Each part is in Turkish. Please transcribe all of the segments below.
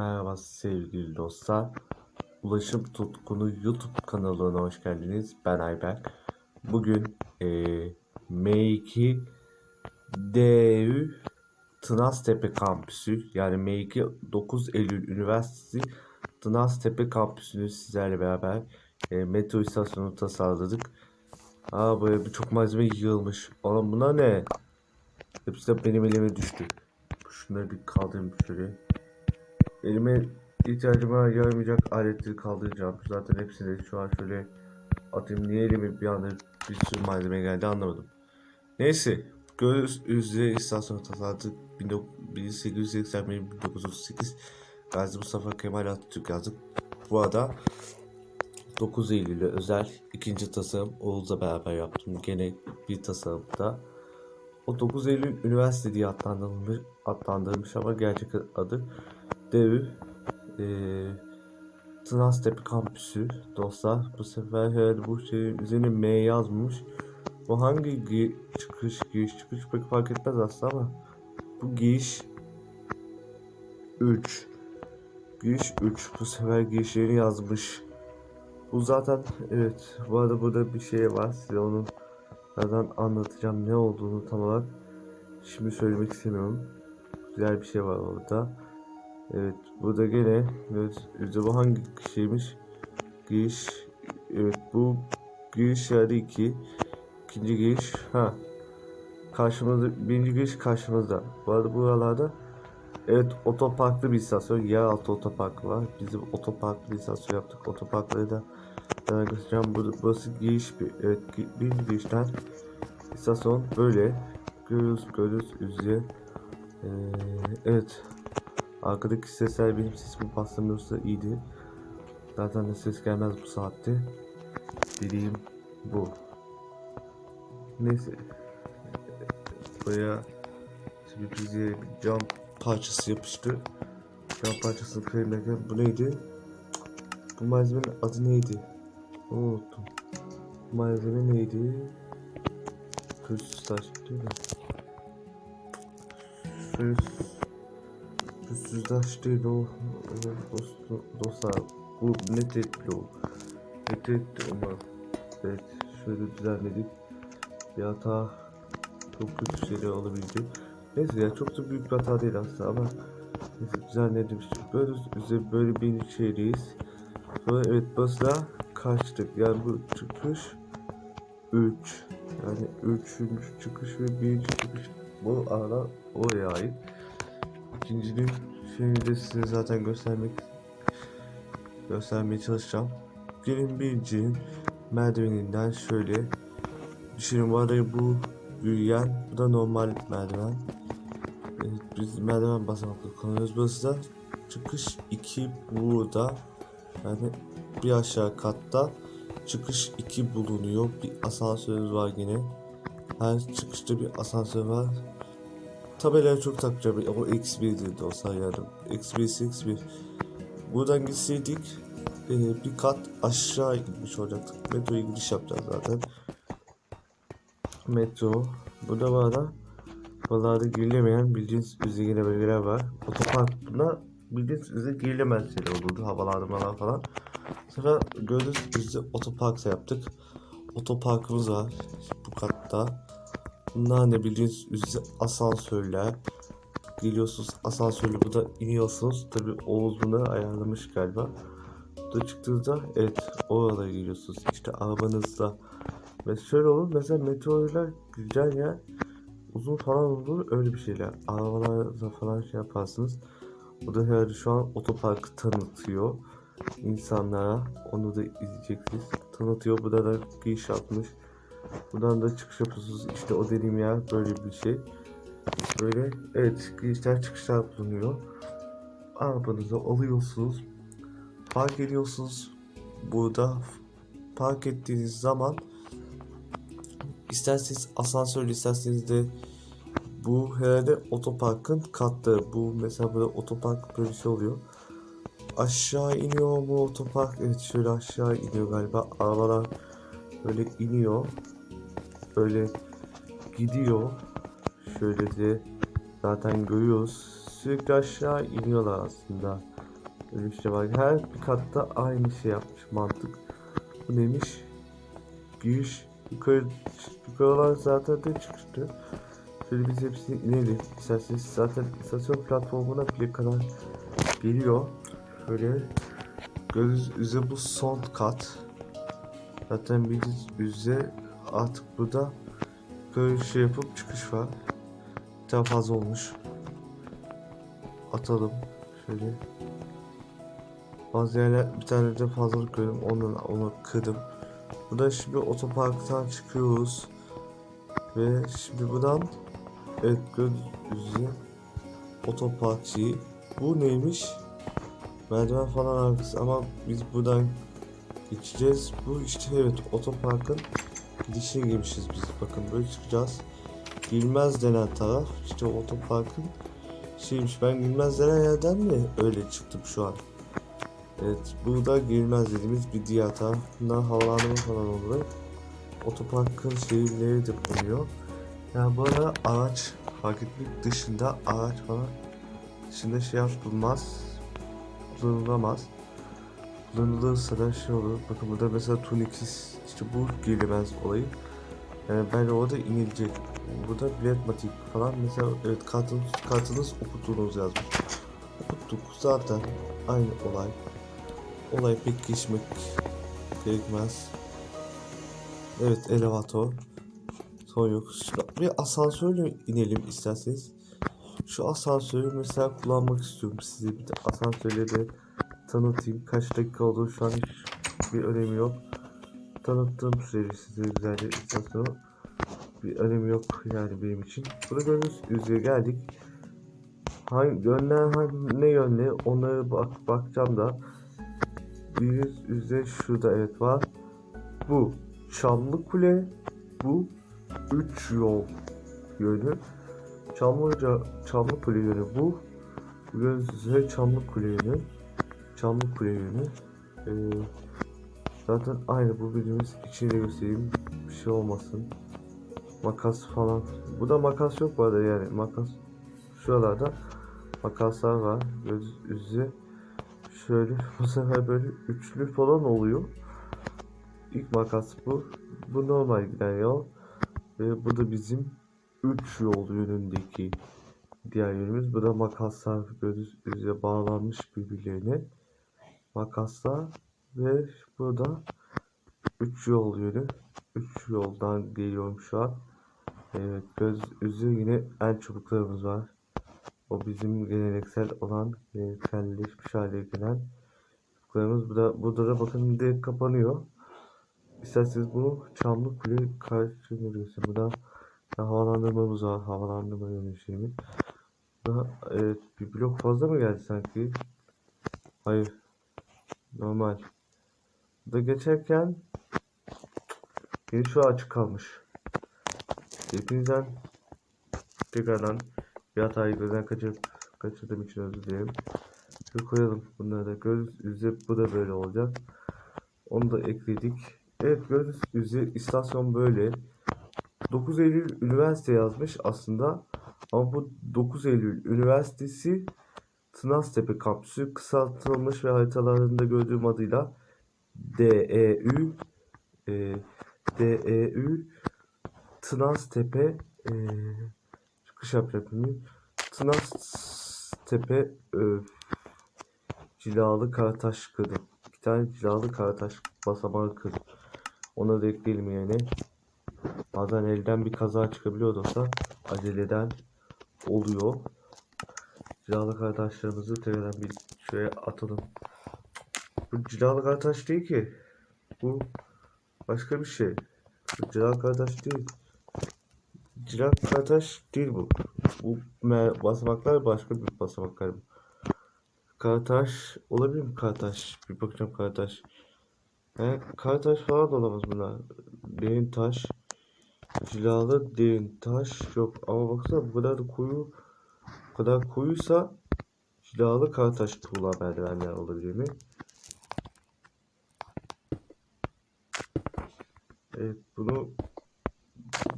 Merhaba sevgili dostlar. Ulaşım Tutkunu YouTube kanalına hoş geldiniz. Ben Ayberk. Bugün eee M2 DÜ Tınaztepe Kampüsü yani M2 9 Eylül Üniversitesi Tınaztepe Kampüsü'nü sizlerle beraber eee, metro istasyonu tasarladık. Aa böyle birçok malzeme yığılmış. Oğlum buna ne? Hepsi de benim elime düştü. Şunları bir kaldırayım şöyle. Elime ihtiyacıma yaramayacak aletleri kaldıracağım. Zaten hepsini şu an şöyle atayım. Niye elime bir anda bir sürü malzeme geldi anlamadım. Neyse. Göz üzere istasyonu tasarladık. 1881-1938 Gazi Mustafa Kemal Atatürk yazdık. Bu arada 9 Eylül'e özel ikinci tasarım Oğuz'la beraber yaptım. Gene bir tasarımda. O 9 Eylül Üniversite diye adlandırılmış, adlandırılmış ama gerçek adı DEV e, Tınaztepe Kampüsü dostlar. Bu sefer herhalde bu şeyin üzerine M yazmış. Bu hangi gi- çıkış giriş çıkış pek fark etmez aslında ama bu giriş 3 giriş 3 bu sefer girişlerini yazmış. Bu zaten evet bu arada burada bir şey var size onu zaten anlatacağım ne olduğunu tam olarak şimdi söylemek istemiyorum. Güzel bir şey var orada. Evet burada gene evet bu hangi şeymiş? Giriş evet bu giriş yerde 2 ikinci giriş ha karşımızda birinci giriş karşımızda. Bu arada buralarda evet otoparklı bir istasyon yeraltı otoparkı var. Bizim otoparklı bir istasyon yaptık. Otoparkları da sana göstereceğim. Burada, burası giriş bir evet birinci girişten istasyon böyle görüyoruz görüyoruz üzere. Ee, evet Arkadaki sesler benim sesimi bastırmıyorsa iyiydi. Zaten de ses gelmez bu saatte. Dediğim bu. Neyse. Buraya bize bir cam parçası yapıştı. Cam parçasını kırarken bu neydi? Bu malzemenin adı neydi? Unuttum. Bu malzeme neydi? Pürüzsüz taş değil mi? Pürüzsüz Değil o dost, dostlar bu ne tepki o ne tepki ama evet şöyle düzenledik bir hata çok kötü şeyler olabildi neyse ya çok da büyük bir hata değil aslında ama neyse düzenledim böyle üzeri böyle bir şeydeyiz. Sonra evet basla kaçtık. Yani bu çıkış 3 yani 3. çıkış ve 1. çıkış. Bu arada oraya ait İkincinin şeyini de size zaten göstermek göstermeye çalışacağım. Gelin birincinin merdiveninden şöyle düşünün bu arada bu büyüyen bu da normal merdiven. Evet, biz merdiven basamaklı kullanıyoruz. Burası da çıkış 2 burada. Yani bir aşağı katta çıkış 2 bulunuyor. Bir asansörümüz var yine. Her çıkışta bir asansör var. Tabelaya çok takacağım. O X1'di de olsa yarım. X1, X1. Buradan gitseydik e, bir kat aşağı inmiş olacaktık. Metroya giriş yapacağız zaten. Metro. Burada var da Buralarda girilemeyen bildiğiniz üzerine bölgeler var. Otopark buna bildiğiniz üzere girilemez şeyler olurdu. Havalandırmalar falan. Sonra gördüğünüz üzere otopark yaptık. Otoparkımız var bu katta. Bunlar ne bildiğiniz asansörler. Geliyorsunuz asansörle burada iniyorsunuz. Tabi Oğuz bunu ayarlamış galiba. Burada çıktığınızda evet oralara geliyorsunuz. İşte arabanızda. Ve şöyle olur mesela metrolar güzel ya. Uzun falan olur öyle bir şeyler. Arabalarda falan şey yaparsınız. Bu da herhalde şu an otoparkı tanıtıyor insanlara. Onu da izleyeceksiniz. Tanıtıyor. Burada da giriş yapmış. Buradan da çıkış yapıyorsunuz. İşte o dediğim yer böyle bir şey. Böyle evet girişler çıkışlar bulunuyor. Arabanızı alıyorsunuz. Park ediyorsunuz. Burada park ettiğiniz zaman isterseniz asansörle isterseniz de bu herhalde otoparkın katları. Bu mesela burada otopark böyle bir şey oluyor. Aşağı iniyor bu otopark. Evet şöyle aşağı iniyor galiba. Arabalar böyle iniyor. Böyle gidiyor. Şöyle de zaten görüyoruz. Sürekli aşağı iniyorlar aslında. Öyle bir var. Her bir katta aynı şey yapmış mantık. Bu neymiş? Giriş yukarı yukarılar zaten de çıkıştı. Şöyle biz hepsini inelim. İsterseniz zaten istasyon platformuna bile kadar geliyor. Şöyle göz üzere bu son kat. Zaten bildiğiniz üzere artık burada böyle şey yapıp çıkış var. Bir daha fazla olmuş. Atalım. Şöyle. Bazı yerler bir tane de fazlalık gördüm. Onu, onu kırdım. Burada şimdi otoparktan çıkıyoruz. Ve şimdi buradan evet gökyüzü otoparkçıyı. Bu neymiş? Merdiven falan arkası ama biz buradan geçeceğiz. Bu işte evet otoparkın gidişine girmişiz biz. Bakın böyle çıkacağız. Gülmez denen taraf işte otoparkın şeymiş. Ben Gülmez denen yerden mi öyle çıktım şu an? Evet burada Gülmez dediğimiz bir diğer tarafından havalandırma falan oluyor. Otoparkın şehirleri de bulunuyor. Yani bu arada araç fark etmek dışında araç falan dışında şey yapılmaz kullanılamaz. Kullanılırsa da şey olur. Bakın burada mesela tuniksiz işte bu gelemez olayı. Yani bence orada inilecek. Burada biletmatik falan mesela evet kartınız, kartınız okuttuğunuz yazmış. Okuttuk zaten aynı olay. Olay pek geçmek gerekmez. Evet elevator. Son yok. Şuna bir asansörle inelim isterseniz. Şu asansörü mesela kullanmak istiyorum. Size bir de asansörleri tanıtayım. Kaç dakika oldu şu an hiç bir önemi yok. Tanıttığım sürece size güzelce istasyonu bir önemi yok yani benim için. Burada gördüğünüz üzere geldik. Hangi yönler hangi, ne yönde onları bak bakacağım da. Bir üzere şurada evet var. Bu Çamlı Kule. Bu üç yol yönü. Çamlıca Çamlı Kule yönü bu. Gözde Çamlı Kule yönü. Çamlı Kule yönü. Ee, zaten aynı bu bildiğimiz içini de göstereyim. Bir şey olmasın. Makas falan. Bu da makas yok bu arada yani. Makas şuralarda makaslar var. Göz üzeri. Şöyle bu sefer böyle üçlü falan oluyor. İlk makas bu. Bu normal giden yol. Ve bu da bizim 3 yol yönündeki diğer yönümüz. Bu da makaslar göz bağlanmış birbirlerine. Makaslar ve burada 3 yol yönü. 3 yoldan geliyorum şu an. Evet göz üzü yine el çubuklarımız var. O bizim geleneksel olan gelenekselleşmiş hale gelen çubuklarımız. Bu da, burada da bakın direkt kapanıyor. İsterseniz bunu Çamlı Kule karşılığında göstereyim. Bu da havalandırmamız var. Havalandırma yönetimi. Burada evet bir blok fazla mı geldi sanki? Hayır. Normal. Burada geçerken bir şu açık kalmış. Hepinizden tekrardan bir hatayı gözden kaçırıp kaçırdığım için özür dilerim. Şöyle koyalım bunları da göz yüzü bu da böyle olacak. Onu da ekledik. Evet gördüğünüz üzere istasyon böyle. 9 Eylül Üniversite yazmış aslında. Ama bu 9 Eylül Üniversitesi Tınaztepe kampüsü kısaltılmış ve haritalarında gördüğüm adıyla DEÜ e, DEÜ Tınaztepe e, çıkış yapacak mıyım? Tınaztepe e, cilalı karataş kırdım. İki tane cilalı karataş basamağı kırdım. Ona da ekleyelim yani. Bazen elden bir kaza çıkabiliyor dostlar. Aceleden oluyor. Cilalı karataşlarımızı tekrardan bir şuraya atalım. Bu cilalı karataş değil ki. Bu başka bir şey. Bu cilalı karataş değil. Cilalı karataş değil bu. Bu basamaklar başka bir basamaklar bu. Karataş olabilir mi karataş? Bir bakacağım karataş. He, karataş falan da olamaz bunlar. Derin taş. Cilalı derin taş yok. Ama baksana bu kadar da koyu kadar koyuysa cilalı karataş tuğla merdivenler olabilir mi? Evet bunu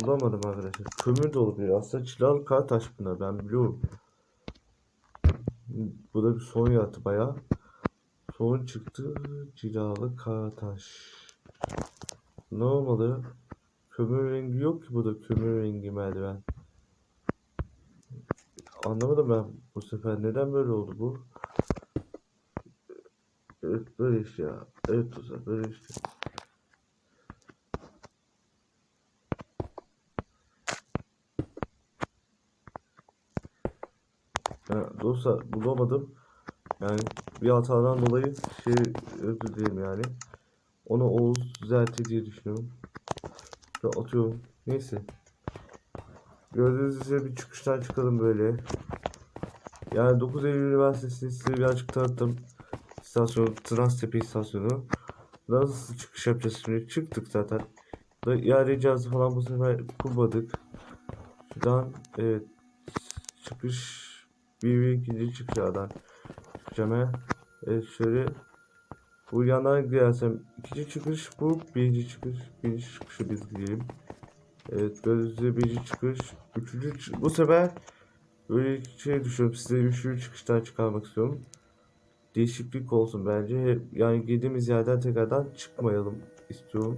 bulamadım arkadaşlar. Kömür de olabilir. Aslında cilalı karataş bunlar ben biliyorum. Bu da bir sorun yarattı bayağı. Son çıktı cilalı karataş. Ne olmalı? Kömür rengi yok ki burada kömür rengi merdiven. Anlamadım ben bu sefer neden böyle oldu bu? Evet böyle işte ya. Evet dostlar böyle işte. Ya dostlar bulamadım. Yani bir hatadan dolayı şey özür dilerim yani. Onu Oğuz düzeltir diye düşünüyorum. Ve atıyorum. Neyse. Gördüğünüz üzere bir çıkıştan çıkalım böyle. Yani 9 Eylül Üniversitesi'ni size birazcık tanıttım. İstasyon, Transtepe istasyonu. Nasıl çıkış yapacağız şimdi? Çıktık zaten. İade cihazı falan bu sefer kurmadık. Şuradan evet çıkış bir, bir ikinci çıkışlardan çıkacağım. Evet şöyle bu yandan gidersem ikinci çıkış bu birinci çıkış birinci çıkışı biz gidelim. Evet gözlü birinci çıkış üçüncü bu sefer böyle şey düşünüyorum size üçüncü çıkıştan çıkarmak istiyorum. Değişiklik olsun bence. Yani girdiğimiz yerden tekrardan çıkmayalım istiyorum.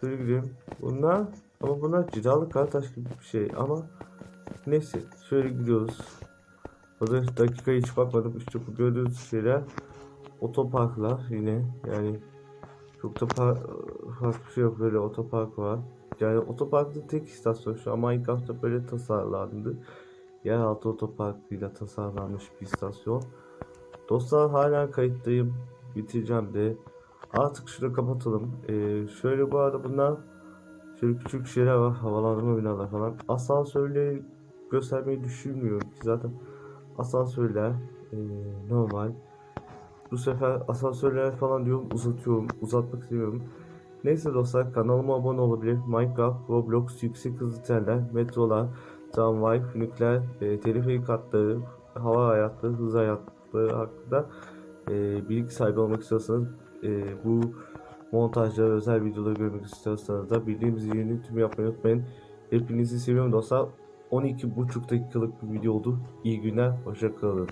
Şöyle gidelim. Bunlar ama bunlar cilalı kartaş gibi bir şey ama neyse şöyle gidiyoruz. Burada dakikaya hiç bakmadım. İşte bu gördüğünüz şeyler otoparklar yine yani çok da farklı bir şey yok böyle otopark var. Yani otoparkta tek istasyon şu an Minecraft'ta böyle tasarlandı. Yeraltı otoparkıyla tasarlanmış bir istasyon. Dostlar hala kayıttayım. Bitireceğim de. Artık şunu kapatalım. Ee, şöyle bu arada bunlar şöyle küçük şeyler var. Havalandırma binalar falan. Asansörleri göstermeyi düşünmüyorum ki zaten asansörler ee, normal. Bu sefer asansörler falan diyorum uzatıyorum. Uzatmak istemiyorum. Neyse dostlar kanalıma abone olabilir. Minecraft, Roblox, yüksek hızlı trenler, metrolar, tramvay, nükleer, e, teleferik hatları, hava hayatları, hız hayatları hakkında e, bilgi sahibi olmak istiyorsanız e, bu montajları, özel videoları görmek istiyorsanız da bildiğimiz yeni tüm yapmayı unutmayın. Hepinizi seviyorum dostlar. 12,5 dakikalık bir video oldu. İyi günler, hoşça kalın.